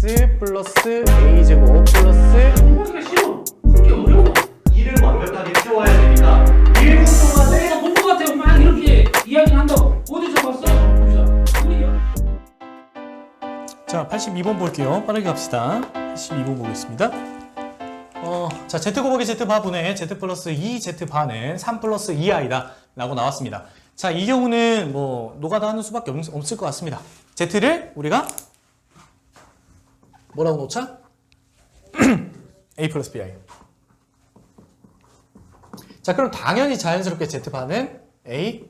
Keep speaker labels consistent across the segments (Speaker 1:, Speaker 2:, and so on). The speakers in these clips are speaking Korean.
Speaker 1: 마이너스 플러스 a 제곱 플러스
Speaker 2: 공부하기가 쉬워. 그렇게 어려워.
Speaker 3: 일을 완벽하게 채워야 되니까 1분 동안에
Speaker 2: 내가 본것 같아요. 막 이렇게 이야기를 한다고. 어디서 봤어? 봅시다. 우리
Speaker 1: 자, 82번 볼게요. 빠르게 갑시다. 82번 보겠습니다. 어, 자, z 곱하기 z 바분의 z 플러스 2z 바는 3 플러스 2i다 라고 나왔습니다. 자, 이 경우는 뭐 노가다 하는 수밖에 없, 없을 것 같습니다. z를 우리가 뭐라고 놓자? a 플러스 bi. 자, 그럼 당연히 자연스럽게 z 바는 a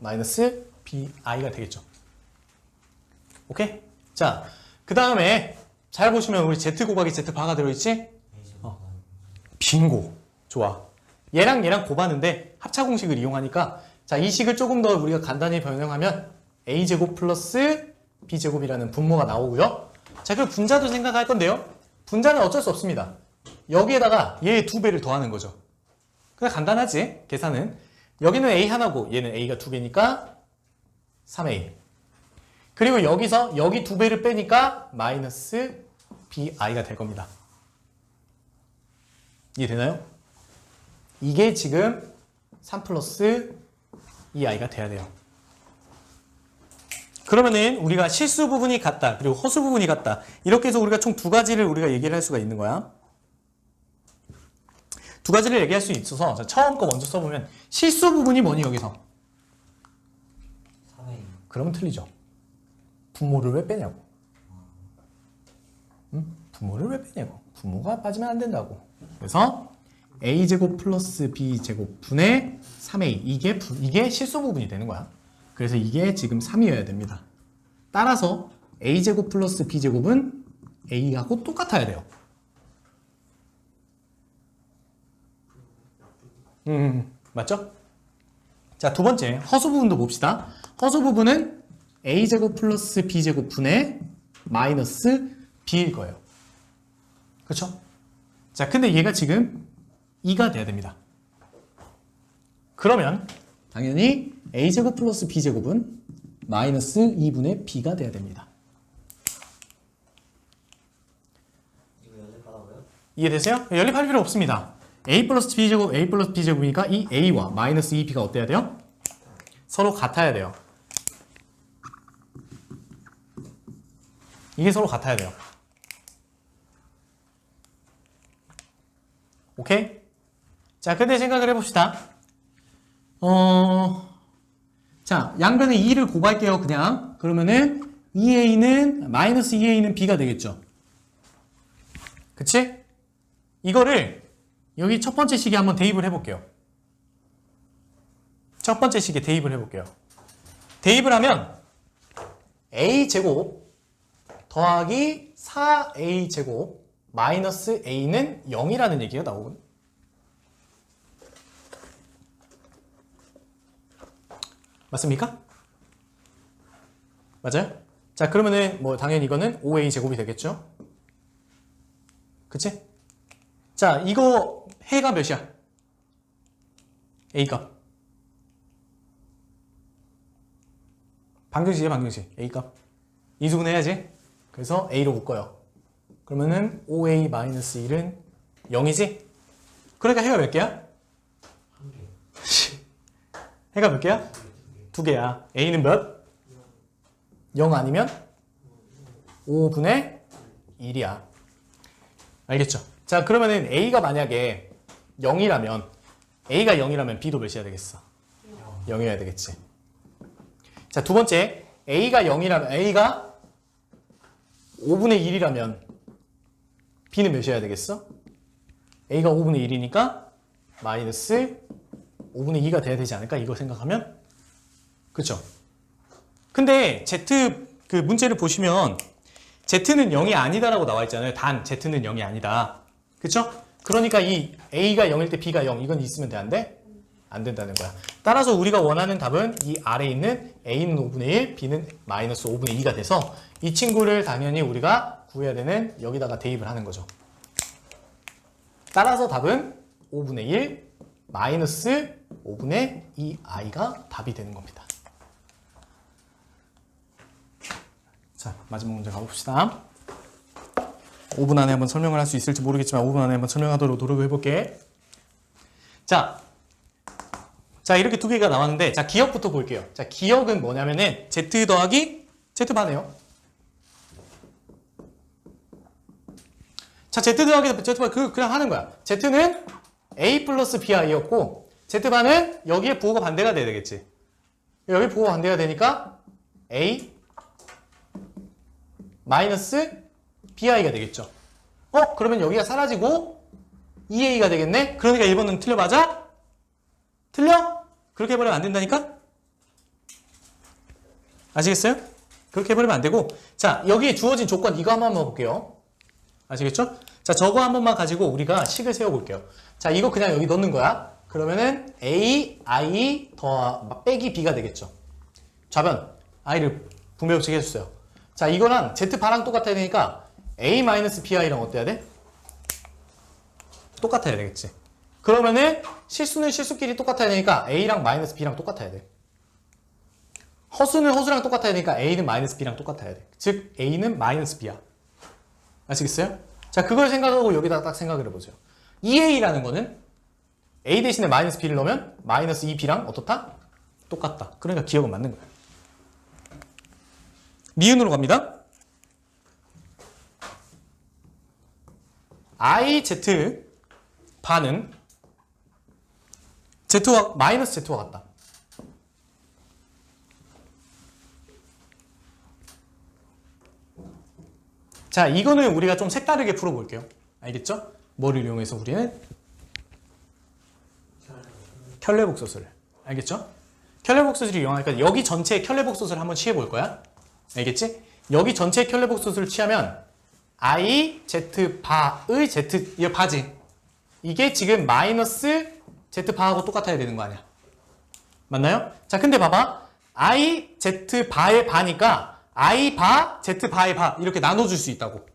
Speaker 1: 마이너스 bi가 되겠죠. 오케이? 자, 그 다음에 잘 보시면 우리 Z 곱하기 Z 바가 들어있지? 어. 빙고. 좋아. 얘랑 얘랑 곱하는데 합차 공식을 이용하니까 자, 이 식을 조금 더 우리가 간단히 변형하면 A제곱 플러스 B제곱이라는 분모가 나오고요. 자, 그럼 분자도 생각할 건데요. 분자는 어쩔 수 없습니다. 여기에다가 얘두 배를 더하는 거죠. 그냥 간단하지? 계산은. 여기는 A 하나고 얘는 A가 두 개니까 3A. 그리고 여기서 여기 두 배를 빼니까 마이너스 bi가 될 겁니다. 이해되나요? 이게 지금 3 플러스 2i가 돼야 돼요. 그러면은 우리가 실수 부분이 같다. 그리고 허수 부분이 같다. 이렇게 해서 우리가 총 두 가지를 우리가 얘기를 할 수가 있는 거야. 두 가지를 얘기할 수 있어서 자, 처음 거 먼저 써보면 실수 부분이 뭐니 여기서?
Speaker 3: 3회
Speaker 1: 그러면 틀리죠. 부모를 왜 빼냐고. 응? 부모를 왜 빼냐고. 부모가 빠지면 안 된다고. 그래서 a제곱 플러스 b제곱 분의 3a 이게 부- 이게 실수 부분이 되는 거야. 그래서 이게 지금 3이어야 됩니다. 따라서 a제곱 플러스 b제곱은 a하고 똑같아야 돼요. 음, 맞죠? 자, 두 번째 허수 부분도 봅시다. 허수 부분은 a제곱 플러스 b제곱 분의 마이너스 b일 거예요. 그렇죠? 자, 근데 얘가 지금 2가 돼야 됩니다. 그러면 당연히 a제곱 플러스 b제곱은 마이너스 2분의 b가 돼야 됩니다. 이해되세요? 연립할 필요 없습니다. a 플러스 b제곱 a 플러스 b제곱이니까 이 a와 마이너스 2b가 어때야 돼요? 서로 같아야 돼요. 이게 서로 같아야 돼요. 오케이? 자, 근데 생각을 해봅시다. 어, 자, 양변에 2를 곱할게요, 그냥. 그러면은 2a는, 마이너스 2a는 b가 되겠죠. 그치? 이거를 여기 첫 번째 식에 한번 대입을 해볼게요. 첫 번째 식에 대입을 해볼게요. 대입을 하면 a 제곱 더하기 4a 제곱 마이너스 a는 0이라는 얘기가 나오거든. 맞습니까? 맞아요? 자 그러면은 뭐 당연히 이거는 5a 제곱이 되겠죠? 그치? 자, 이거 해가 몇이야? A값. 방정식이야, 방정식. A값. 이수분 해야지. 그래서 A로 묶어요. 그러면은 5A-1은 0이지? 그러니까 해가 몇 개야? 해가 몇 개야? 두 개야. A는 몇? 0 아니면 5분의 1이야. 알겠죠? 자, 그러면은 A가 만약에 0이라면 A가 0이라면 B도 몇이어야 되겠어? 0이어야 되겠지. 자, 두 번째 A가 0이라면 A가 5분의 1이라면 B는 몇이어야 되겠어? A가 5분의 1이니까 마이너스 5분의 2가 돼야 되지 않을까? 이거 생각하면 그렇죠? 근데 Z 그 문제를 보시면 Z는 0이 아니다라고 나와 있잖아요. 단 Z는 0이 아니다. 그쵸? 그러니까 이 A가 0일 때 B가 0 이건 있으면 돼? 안 된다는 거야. 따라서 우리가 원하는 답은 이 아래에 있는 A는 5분의 1, B는 마이너스 5분의 2가 돼서 이 친구를 당연히 우리가 구해야 되는 여기다가 대입을 하는 거죠. 따라서 답은 5분의 1 마이너스 5분의 2i가 답이 되는 겁니다. 자, 마지막 문제 가봅시다. 5분 안에 한번 설명을 할 수 있을지 모르겠지만 5분 안에 한번 설명하도록 노력을 해볼게. 자, 자 이렇게 두 개가 나왔는데 자 기억부터 볼게요. 자 기억은 뭐냐면은 z 더하기 z 반이에요. 자 z 더하기 z 반그 그냥 하는 거야. z는 a 플러스 bi였고 z 반은 여기에 부호가 반대가 돼야 되겠지. 여기 부호가 반대가 되니까 a 마이너스 bi가 되겠죠. 어 그러면 여기가 사라지고 2a가 되겠네. 그러니까 1번은 틀려 맞아? 틀려? 그렇게 해버리면 안 된다니까? 아시겠어요? 그렇게 해버리면 안 되고 자 여기에 주어진 조건 이거 한 번만 볼게요 아시겠죠? 자 저거 한 번만 가지고 우리가 식을 세워볼게요 자 이거 그냥 여기 넣는 거야 그러면은 a, i 더 빼기 b가 되겠죠 좌변 i를 분배법칙 해줬어요 자 이거랑 z 바랑 똑같아야 되니까 a 마이너스 bi랑 어때야 돼? 똑같아야 되겠지 그러면은 실수는 실수끼리 똑같아야 되니까 A랑 마이너스 B랑 똑같아야 돼. 허수는 허수랑 똑같아야 되니까 A는 마이너스 B랑 똑같아야 돼. 즉 A는 마이너스 B야. 아시겠어요? 자 그걸 생각하고 여기다 딱 생각을 해보세요. 2A라는 거는 A 대신에 마이너스 B를 넣으면 마이너스 2B랑 어떻다? 똑같다. 그러니까 기억은 맞는 거야. 미은으로 갑니다. I, Z 반은 Z와 마이너스 Z와 같다. 자, 이거는 우리가 좀 색다르게 풀어볼게요. 알겠죠? 뭐를 이용해서 우리는 켤레복소수를 알겠죠? 켤레복소수를 이용하니까 여기 전체에 켤레복소수를 한번 취해볼 거야. 알겠지? 여기 전체에 켤레복소수를 취하면 i z 바의 z 이 바지 이게 지금 마이너스 Z바하고 똑같아야 되는 거 아니야. 맞나요? 자, 근데 봐봐. I, Z 바의 바니까 I 바, Z 바의 바 이렇게 나눠줄 수 있다고.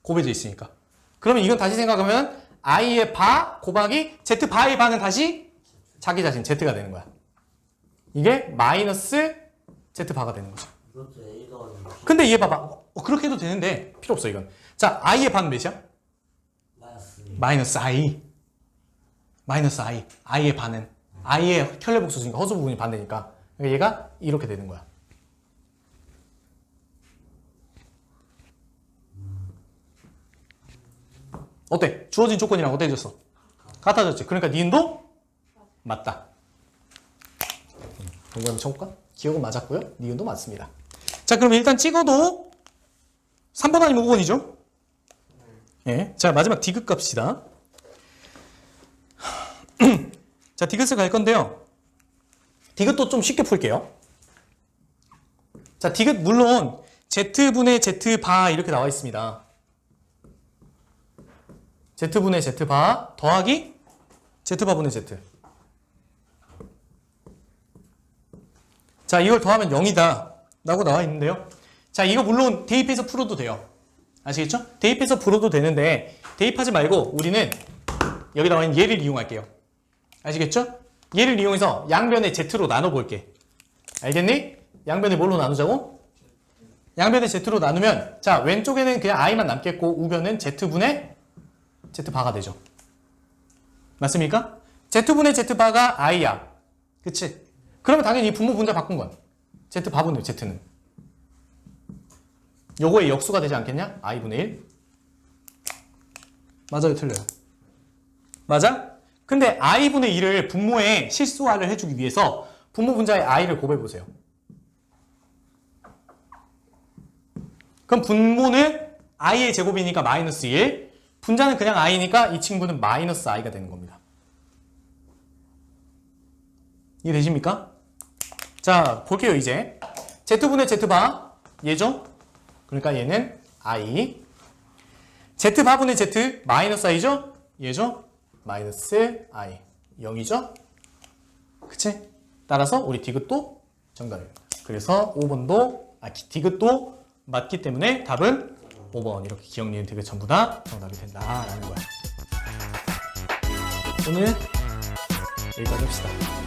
Speaker 1: 곱해져 있으니까. 그러면 이건 다시 생각하면 I의 바 곱하기 Z 바의 바는 다시 자기 자신 Z가 되는 거야. 이게 마이너스 Z 바가 되는 거죠.
Speaker 4: 아니고
Speaker 1: 근데 얘 봐봐. 어, 그렇게 해도 되는데 필요 없어 이건. 자, I의 바는 몇이야? 마이너스 i 마이너스 i i의 반은 i의 켤레복수니까 허수 부분이 반대니까 그러니까 얘가 이렇게 되는 거야 어때? 주어진 조건이랑 어때졌어? 같아졌지? 그러니까 니은도 맞다 동그라미 한번 쳐볼까? 기억은 맞았고요 니은도 맞습니다 자 그럼 일단 찍어도 3번 아니면 5번이죠? 예. 자, 마지막 디귿 값이다. 자, 디귿을 갈 건데요. 디귿도 좀 쉽게 풀게요. 자, 디귿 물론 z분의 z바 이렇게 나와 있습니다. z분의 z바 더하기 z바분의 z. 자, 이걸 더하면 0이다. 라고 나와 있는데요. 자, 이거 물론 대입해서 풀어도 돼요. 아시겠죠? 대입해서 풀어도 되는데 대입하지 말고 우리는 여기 나와 있는 얘를 이용할게요. 아시겠죠? 얘를 이용해서 양변의 z로 나눠볼게. 알겠니? 양변을 뭘로 나누자고? 양변의 z로 나누면 자 왼쪽에는 그냥 i만 남겠고 우변은 z분의 z바가 되죠. 맞습니까? z분의 z바가 i야. 그치? 그러면 당연히 이 분모 분자 바꾼 건 z바분의 z는 요거의 역수가 되지 않겠냐? i분의 1 맞아요 틀려요 맞아? 근데 i분의 1을 분모에 실수화를 해주기 위해서 분모 분자의 i를 곱해보세요 그럼 분모는 i의 제곱이니까 마이너스 1 분자는 그냥 i니까 이 친구는 마이너스 i가 되는 겁니다 이해되십니까? 자 볼게요 이제 z분의 z바 얘죠? 그러니까 얘는 i z 바분의 z 마이너스 i죠? 얘죠? 마이너스 i 0이죠? 그치? 따라서 우리 디귿도 정답입니다. 그래서 5번도 아 디귿도 맞기 때문에 답은 5번 이렇게 기억, 니은, 디귿 전부 다 정답이 된다라는 거야. 오늘 여기까지 합시다.